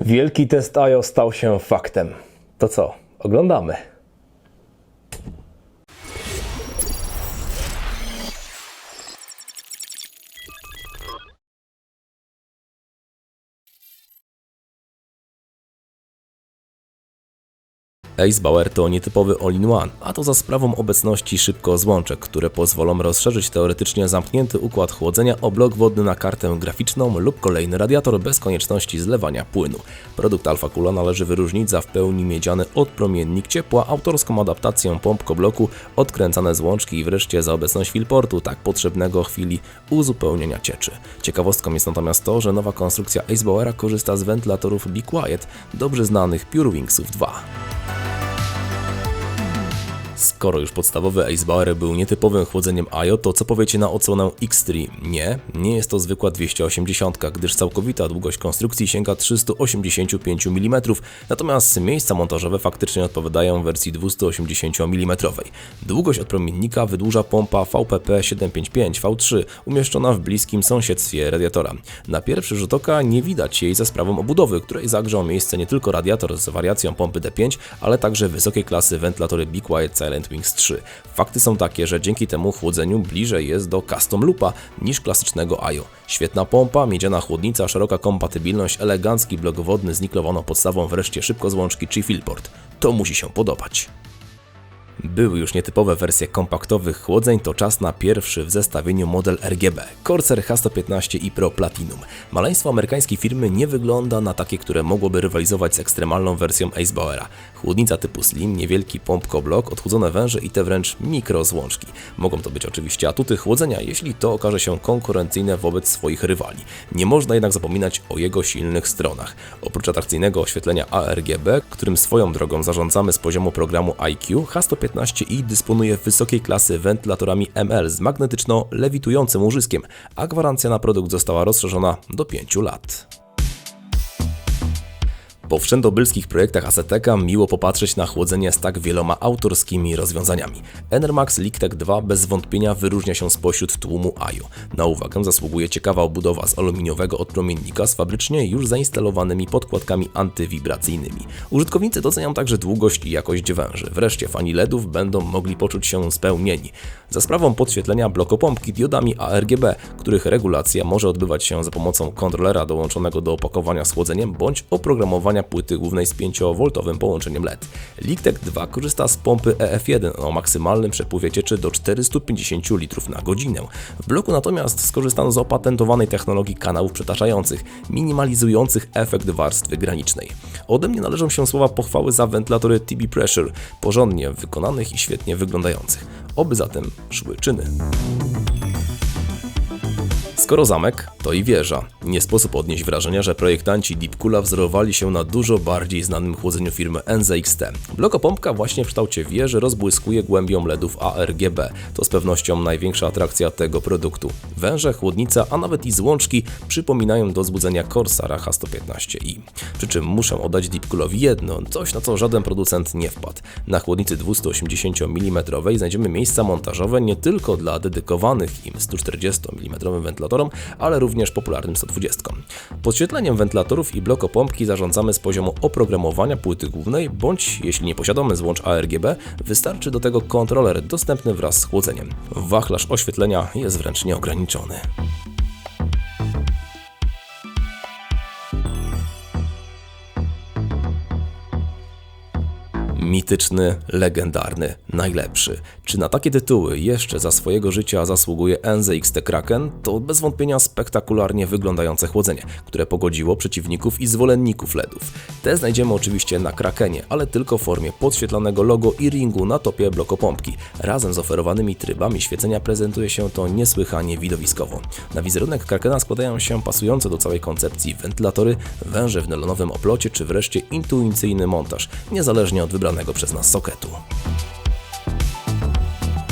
Wielki test IO stał się faktem. To co? Oglądamy. Ace Bauer to nietypowy all-in-one, a to za sprawą obecności szybko złączek, które pozwolą rozszerzyć teoretycznie zamknięty układ chłodzenia o blok wodny na kartę graficzną lub kolejny radiator bez konieczności zlewania płynu. Produkt Alpha Kula należy wyróżnić za w pełni miedziany odpromiennik ciepła, autorską adaptację pompko bloku, odkręcane złączki i wreszcie za obecność filportu, tak potrzebnego chwili uzupełnienia cieczy. Ciekawostką jest natomiast to, że nowa konstrukcja Ace Bauera korzysta z wentylatorów Be Quiet, dobrze znanych Pure Wingsów 2. Skoro już podstawowy Acebauer był nietypowym chłodzeniem IO, to co powiecie na odsłonę X3? Nie, nie jest to zwykła 280, gdyż całkowita długość konstrukcji sięga 385 mm, natomiast miejsca montażowe faktycznie odpowiadają wersji 280 mm. Długość odpromiennika wydłuża pompa VPP 755 V3 umieszczona w bliskim sąsiedztwie radiatora. Na pierwszy rzut oka nie widać jej za sprawą obudowy, której zagrzał miejsce nie tylko radiator z wariacją pompy D5, ale także wysokiej klasy wentylatory Be Quiet Silent Wings 3. Fakty są takie, że dzięki temu chłodzeniu bliżej jest do custom loopa niż klasycznego IO. Świetna pompa, miedziana chłodnica, szeroka kompatybilność, elegancki blok wodny z niklowaną podstawą, wreszcie szybko złączki czy fillport. To musi się podobać. Były już nietypowe wersje kompaktowych chłodzeń, to czas na pierwszy w zestawieniu model RGB Corsair H115 i Pro Platinum. Maleństwo amerykańskiej firmy nie wygląda na takie, które mogłoby rywalizować z ekstremalną wersją Ace Bauera. Chłodnica typu slim, niewielki pompko blok, odchudzone węże i te wręcz mikro złączki. Mogą to być oczywiście atuty chłodzenia, jeśli to okaże się konkurencyjne wobec swoich rywali. Nie można jednak zapominać o jego silnych stronach. Oprócz atrakcyjnego oświetlenia ARGB, którym swoją drogą zarządzamy z poziomu programu IQ, H115i dysponuje wysokiej klasy wentylatorami ML z magnetyczno-lewitującym łożyskiem, a gwarancja na produkt została rozszerzona do 5 lat. Po wszędobylskich projektach Aceteka miło popatrzeć na chłodzenie z tak wieloma autorskimi rozwiązaniami. Enermax Lictec 2 bez wątpienia wyróżnia się spośród tłumu AIO. Na uwagę zasługuje ciekawa obudowa z aluminiowego odpromiennika z fabrycznie już zainstalowanymi podkładkami antywibracyjnymi. Użytkownicy doceniają także długość i jakość węży. Wreszcie fani LEDów będą mogli poczuć się spełnieni. Za sprawą podświetlenia blokopompki diodami ARGB, których regulacja może odbywać się za pomocą kontrolera dołączonego do opakowania z chłodzeniem bądź oprogramowania płyty głównej z 5V połączeniem LED. Lictec 2 korzysta z pompy EF1 o maksymalnym przepływie cieczy do 450 litrów na godzinę. W bloku natomiast skorzystano z opatentowanej technologii kanałów przetaczających, minimalizujących efekt warstwy granicznej. Ode mnie należą się słowa pochwały za wentylatory TB Pressure, porządnie wykonanych i świetnie wyglądających. Oby zatem szły czyny. Skoro zamek, to i wieża. Nie sposób odnieść wrażenia, że projektanci Deepcoola wzorowali się na dużo bardziej znanym chłodzeniu firmy NZXT. Blokopompka właśnie w kształcie wieży rozbłyskuje głębią LEDów ARGB. To z pewnością największa atrakcja tego produktu. Węże, chłodnica, a nawet i złączki przypominają do zbudzenia Corsara H115i. Przy czym muszę oddać Deepcoolowi jedno, coś na co żaden producent nie wpadł. Na chłodnicy 280 mm znajdziemy miejsca montażowe nie tylko dla dedykowanych im 140 mm wentylatorów, ale również popularnym 120. Podświetleniem wentylatorów i blokopompki zarządzamy z poziomu oprogramowania płyty głównej, bądź jeśli nie posiadamy złącz ARGB, wystarczy do tego kontroler dostępny wraz z chłodzeniem. Wachlarz oświetlenia jest wręcz nieograniczony. Mityczny, legendarny, najlepszy. Czy na takie tytuły jeszcze za swojego życia zasługuje NZXT Kraken? To bez wątpienia spektakularnie wyglądające chłodzenie, które pogodziło przeciwników i zwolenników LEDów. Te znajdziemy oczywiście na Krakenie, ale tylko w formie podświetlanego logo i ringu na topie blokopompki. Razem z oferowanymi trybami świecenia prezentuje się to niesłychanie widowiskowo. Na wizerunek Krakena składają się pasujące do całej koncepcji wentylatory, węże w nylonowym oplocie czy wreszcie intuicyjny montaż, niezależnie od wybranego przez nas soketu.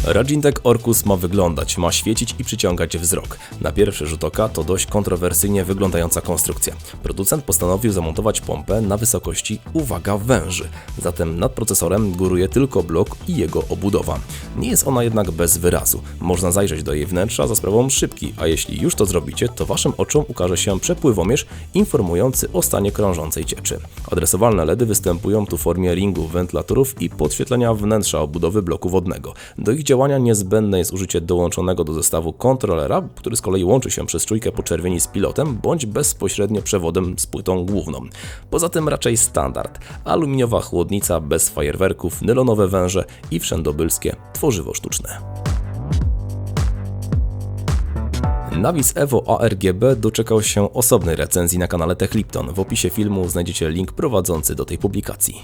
Rajintek Orkus ma wyglądać, ma świecić i przyciągać wzrok. Na pierwszy rzut oka to dość kontrowersyjnie wyglądająca konstrukcja. Producent postanowił zamontować pompę na wysokości, uwaga, węży. Zatem nad procesorem góruje tylko blok i jego obudowa. Nie jest ona jednak bez wyrazu. Można zajrzeć do jej wnętrza za sprawą szybki, a jeśli już to zrobicie, to waszym oczom ukaże się przepływomierz informujący o stanie krążącej cieczy. Adresowalne LEDy występują tu w formie ringów wentylatorów i podświetlenia wnętrza obudowy bloku wodnego. Do ich działania niezbędne jest użycie dołączonego do zestawu kontrolera, który z kolei łączy się przez czujkę poczerwieni z pilotem, bądź bezpośrednio przewodem z płytą główną. Poza tym raczej standard. Aluminiowa chłodnica bez fajerwerków, nylonowe węże i wszędobylskie tworzywo sztuczne. Navis Evo ARGB doczekał się osobnej recenzji na kanale TechLipton. W opisie filmu znajdziecie link prowadzący do tej publikacji.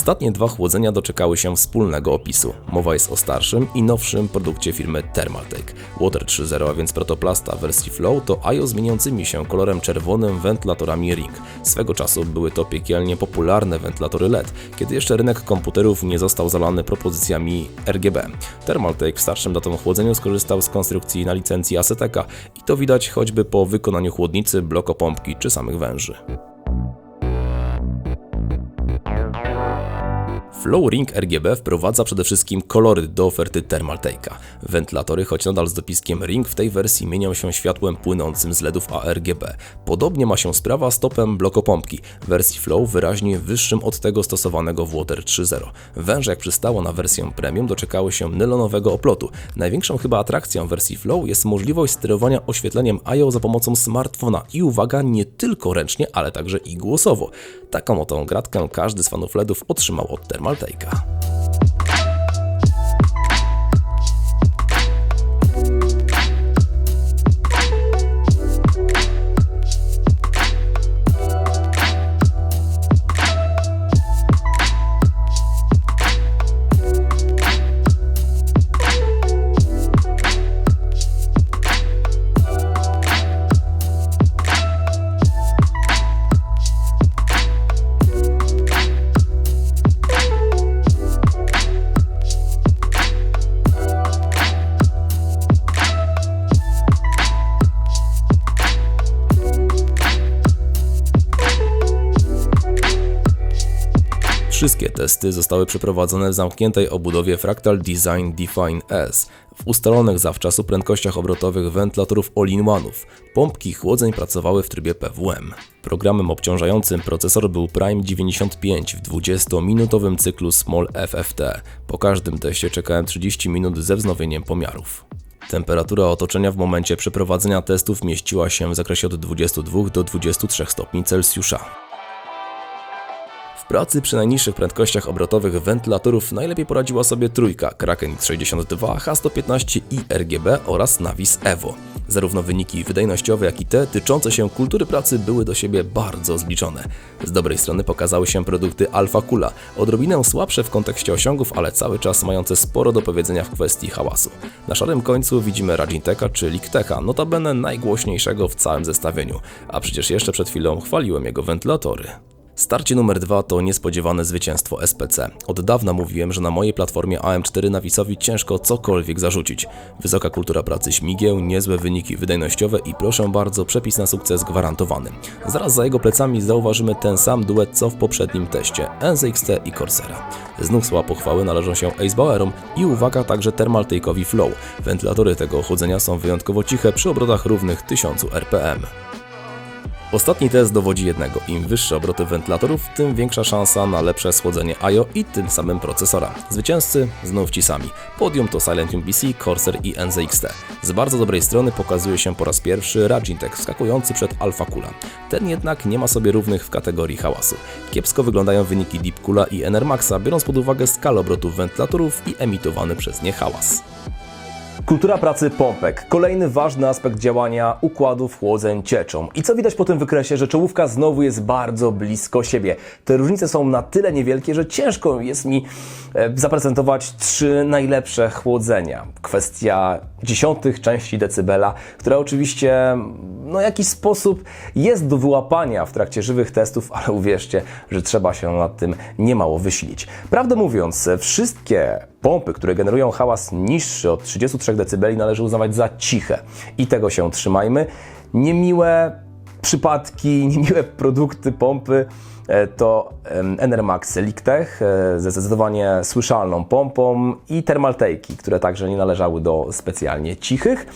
Ostatnie dwa chłodzenia doczekały się wspólnego opisu. Mowa jest o starszym i nowszym produkcie firmy Thermaltake. Water 3.0, a więc protoplasta wersji Flow, to IO zmieniającymi się kolorem czerwonym wentylatorami Ring. Swego czasu były to piekielnie popularne wentylatory LED, kiedy jeszcze rynek komputerów nie został zalany propozycjami RGB. Thermaltake w starszym datom chłodzeniu skorzystał z konstrukcji na licencji Aceteka i to widać choćby po wykonaniu chłodnicy, blokopompki czy samych węży. Flow Ring RGB wprowadza przede wszystkim kolory do oferty Thermaltake'a. Wentylatory, choć nadal z dopiskiem Ring, w tej wersji mienią się światłem płynącym z LEDów ARGB. Podobnie ma się sprawa z topem blokopompki. Wersji Flow wyraźnie wyższym od tego stosowanego w Water 3.0. Węże, jak przystało na wersję Premium, doczekały się nylonowego oplotu. Największą chyba atrakcją wersji Flow jest możliwość sterowania oświetleniem IO za pomocą smartfona i uwaga, nie tylko ręcznie, ale także i głosowo. Taką oto gratkę każdy z fanów LEDów otrzymał od まるたいか。Wszystkie testy zostały przeprowadzone w zamkniętej obudowie Fractal Design Define S w ustalonych zawczasu prędkościach obrotowych wentylatorów all-in-one'ów. Pompki chłodzeń pracowały w trybie PWM. Programem obciążającym procesor był Prime 95 w 20-minutowym cyklu Small FFT. Po każdym teście czekałem 30 minut ze wznowieniem pomiarów. Temperatura otoczenia w momencie przeprowadzenia testów mieściła się w zakresie od 22 do 23 stopni Celsjusza. Pracy przy najniższych prędkościach obrotowych wentylatorów najlepiej poradziła sobie trójka Kraken X62, H115 i RGB oraz Navis Evo. Zarówno wyniki wydajnościowe, jak i te tyczące się kultury pracy były do siebie bardzo zbliżone. Z dobrej strony pokazały się produkty Alpha Kula, odrobinę słabsze w kontekście osiągów, ale cały czas mające sporo do powiedzenia w kwestii hałasu. Na szarym końcu widzimy Rajintecha czy Liktecha, notabene najgłośniejszego w całym zestawieniu, a przecież jeszcze przed chwilą chwaliłem jego wentylatory. Starcie numer dwa to niespodziewane zwycięstwo SPC. Od dawna mówiłem, że na mojej platformie AM4 Navisowi ciężko cokolwiek zarzucić. Wysoka kultura pracy śmigieł, niezłe wyniki wydajnościowe i proszę bardzo, przepis na sukces gwarantowany. Zaraz za jego plecami zauważymy ten sam duet co w poprzednim teście NZXT i Corsera. Znów słowa pochwały należą się Acebauerom i uwaga także Thermaltake'owi Flow. Wentylatory tego ochłodzenia są wyjątkowo ciche przy obrotach równych 1000 RPM. Ostatni test dowodzi jednego. Im wyższe obroty wentylatorów, tym większa szansa na lepsze schłodzenie IO i tym samym procesora. Zwycięzcy znów ci sami. Podium to Silentium PC, Corsair i NZXT. Z bardzo dobrej strony pokazuje się po raz pierwszy Rajintek wskakujący przed Alpha Kula. Ten jednak nie ma sobie równych w kategorii hałasu. Kiepsko wyglądają wyniki Deep Kula i Enermaxa, biorąc pod uwagę skalę obrotów wentylatorów i emitowany przez nie hałas. Kultura pracy pompek. Kolejny ważny aspekt działania układów chłodzeń cieczą. I co widać po tym wykresie, że czołówka znowu jest bardzo blisko siebie. Te różnice są na tyle niewielkie, że ciężko jest mi e, zaprezentować trzy najlepsze chłodzenia. Kwestia dziesiątych części decybela, która oczywiście no, w jakiś sposób jest do wyłapania w trakcie żywych testów, ale uwierzcie, że trzeba się nad tym niemało wysilić. Prawdę mówiąc, wszystkie pompy, które generują hałas niższy od 33 dB należy uznawać za ciche. I tego się trzymajmy. Niemiłe przypadki, niemiłe produkty pompy e, to Enermax Lichtech e, ze zdecydowanie słyszalną pompą i Thermaltake, które także nie należały do specjalnie cichych.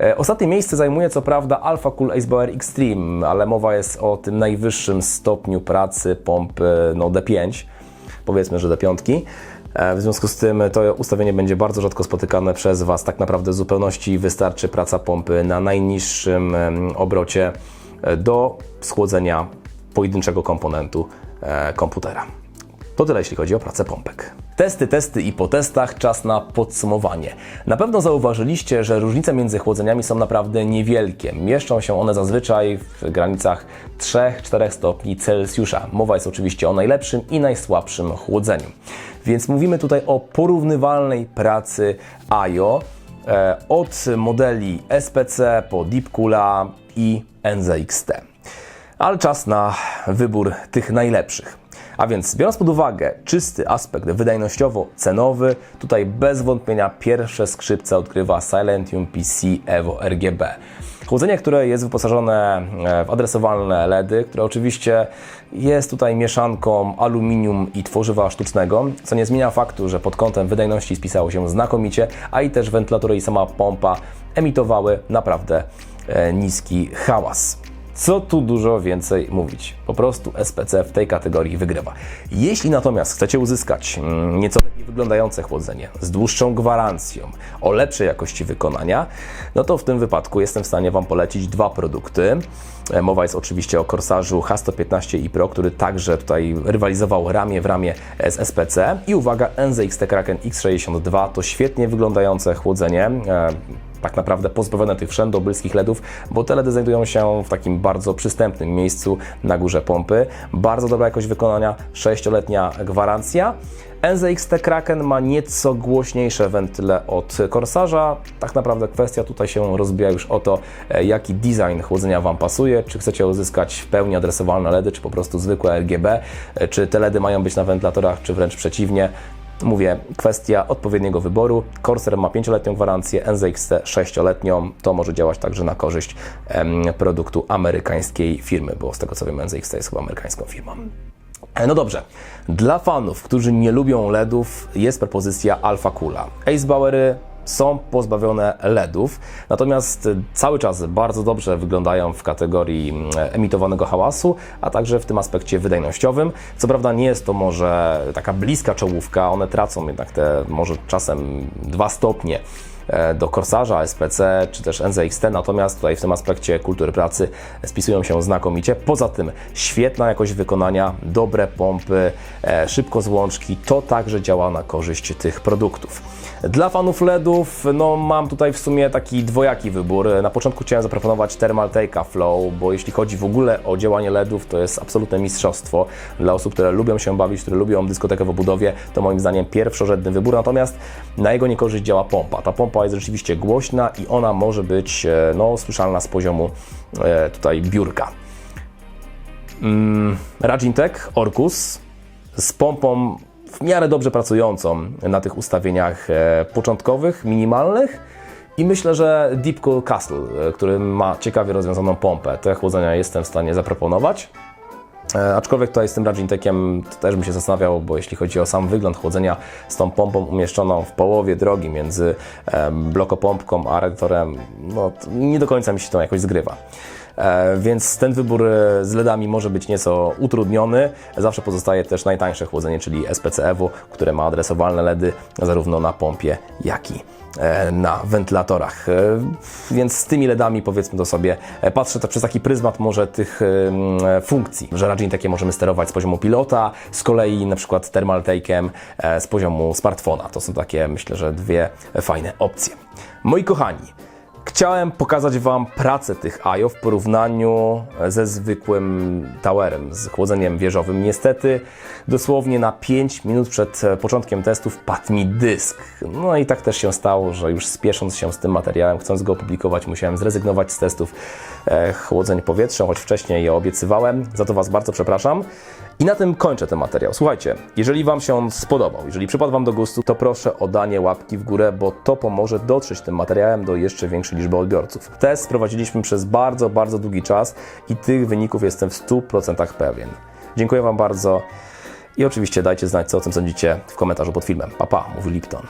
E, Ostatnie miejsce zajmuje co prawda Alpha Cool Acebauer Extreme, ale mowa jest o tym najwyższym stopniu pracy pompy no, D5, powiedzmy, że D5. E, W związku z tym to ustawienie będzie bardzo rzadko spotykane przez Was. Tak naprawdę w zupełności wystarczy praca pompy na najniższym obrocie e, do schłodzenia pojedynczego komponentu e, komputera. To tyle, jeśli chodzi o pracę pompek. Testy, testy i po testach czas na podsumowanie. Na pewno zauważyliście, że różnice między chłodzeniami są naprawdę niewielkie. Mieszczą się one zazwyczaj w granicach 3-4 stopni Celsjusza. Mowa jest oczywiście o najlepszym i najsłabszym chłodzeniu. Więc mówimy tutaj o porównywalnej pracy AIO e, od modeli SPC po Deepcoola i NZXT ale czas na wybór tych najlepszych. A więc biorąc pod uwagę czysty aspekt wydajnościowo-cenowy, tutaj bez wątpienia pierwsze skrzypce odgrywa Silentium PC Evo RGB. Chłodzenie, które jest wyposażone e, w adresowalne LEDy, które oczywiście jest tutaj mieszanką aluminium i tworzywa sztucznego, co nie zmienia faktu, że pod kątem wydajności spisało się znakomicie, a i też wentylatory i sama pompa emitowały naprawdę e, niski hałas. Co tu dużo więcej mówić? Po prostu SPC w tej kategorii wygrywa. Jeśli natomiast chcecie uzyskać mm, nieco lepiej wyglądające chłodzenie z dłuższą gwarancją, o lepszej jakości wykonania, no to w tym wypadku jestem w stanie Wam polecić dwa produkty. E, Mowa jest oczywiście o Corsairzu H115 i Pro, który także tutaj rywalizował ramię w ramię z SPC. I uwaga, NZXT Kraken X62 to świetnie wyglądające chłodzenie. Tak naprawdę pozbawione tych wszędobylskich LEDów, bo te LEDy znajdują się w takim bardzo przystępnym miejscu na górze pompy. Bardzo dobra jakość wykonania, 6-letnia gwarancja. NZXT Kraken ma nieco głośniejsze wentyle od Corsairza. Tak naprawdę kwestia tutaj się rozbija już o to, e, jaki design chłodzenia Wam pasuje. Czy chcecie uzyskać w pełni adresowalne LEDy, czy po prostu zwykłe RGB, e, czy te LEDy mają być na wentylatorach, czy wręcz przeciwnie. Mówię, kwestia odpowiedniego wyboru. Corsair ma 5-letnią gwarancję, NZXT 6-letnią. To może działać także na korzyść produktu amerykańskiej firmy, bo z tego co wiem, NZXT jest chyba amerykańską firmą. E, No dobrze, dla fanów, którzy nie lubią LEDów, jest propozycja Alpha Coola. Ace Bauery są pozbawione LEDów, natomiast e, cały czas bardzo dobrze wyglądają w kategorii emitowanego hałasu, a także w tym aspekcie wydajnościowym. Co prawda nie jest to może taka bliska czołówka, one tracą jednak te może czasem 2 stopnie e, do Corsairza, SPC czy też NZXT, natomiast tutaj w tym aspekcie kultury pracy spisują się znakomicie. Poza tym świetna jakość wykonania, dobre pompy, e, szybko złączki, to także działa na korzyść tych produktów. Dla fanów LEDów, no mam tutaj w sumie taki dwojaki wybór. Na początku chciałem zaproponować Thermaltake'a Flow, bo jeśli chodzi w ogóle o działanie LEDów, to jest absolutne mistrzostwo. Dla osób, które lubią się bawić, które lubią dyskotekę w obudowie, to moim zdaniem pierwszorzędny wybór. Natomiast na jego niekorzyść działa pompa. Ta pompa jest rzeczywiście głośna i ona może być e, no, słyszalna z poziomu e, tutaj biurka. Mm, Rajintech Orkus z pompą w miarę dobrze pracującą na tych ustawieniach e, początkowych, minimalnych. I myślę, że Deep Cool Castle, e, który ma ciekawie rozwiązaną pompę, te chłodzenia jestem w stanie zaproponować. E, aczkolwiek tutaj z tym Rajintekiem to też bym się zastanawiał, bo jeśli chodzi o sam wygląd chłodzenia z tą pompą umieszczoną w połowie drogi między blokopompką a radiatorem, no nie do końca mi się to jakoś zgrywa. E, więc ten wybór e, z LEDami może być nieco utrudniony. Zawsze pozostaje też najtańsze chłodzenie, czyli SPC EVO, które ma adresowalne LEDy zarówno na pompie, jak i e, na wentylatorach. E, Więc z tymi LEDami powiedzmy to sobie, e, patrzę to przez taki pryzmat może tych e, funkcji, że raczej takie możemy sterować z poziomu pilota, z kolei na przykład thermal take'em e, z poziomu smartfona. To są takie myślę, że dwie fajne opcje. Moi kochani, Chciałem pokazać Wam pracę tych AIO w porównaniu ze zwykłym towerem, z chłodzeniem wieżowym. Niestety, dosłownie na 5 minut przed początkiem testów padł mi dysk. No i tak też się stało, że już spiesząc się z tym materiałem, chcąc go opublikować, musiałem zrezygnować z testów e, chłodzeń powietrza, choć wcześniej je obiecywałem. Za to Was bardzo przepraszam. I na tym kończę ten materiał. Słuchajcie, jeżeli Wam się on spodobał, jeżeli przypadł Wam do gustu, to proszę o danie łapki w górę, bo to pomoże dotrzeć tym materiałem do jeszcze większej liczby odbiorców. Test prowadziliśmy przez bardzo, bardzo długi czas i tych wyników jestem w 100% pewien. Dziękuję Wam bardzo i oczywiście dajcie znać, co o tym sądzicie w komentarzu pod filmem. Papa, pa, mówi Lipton.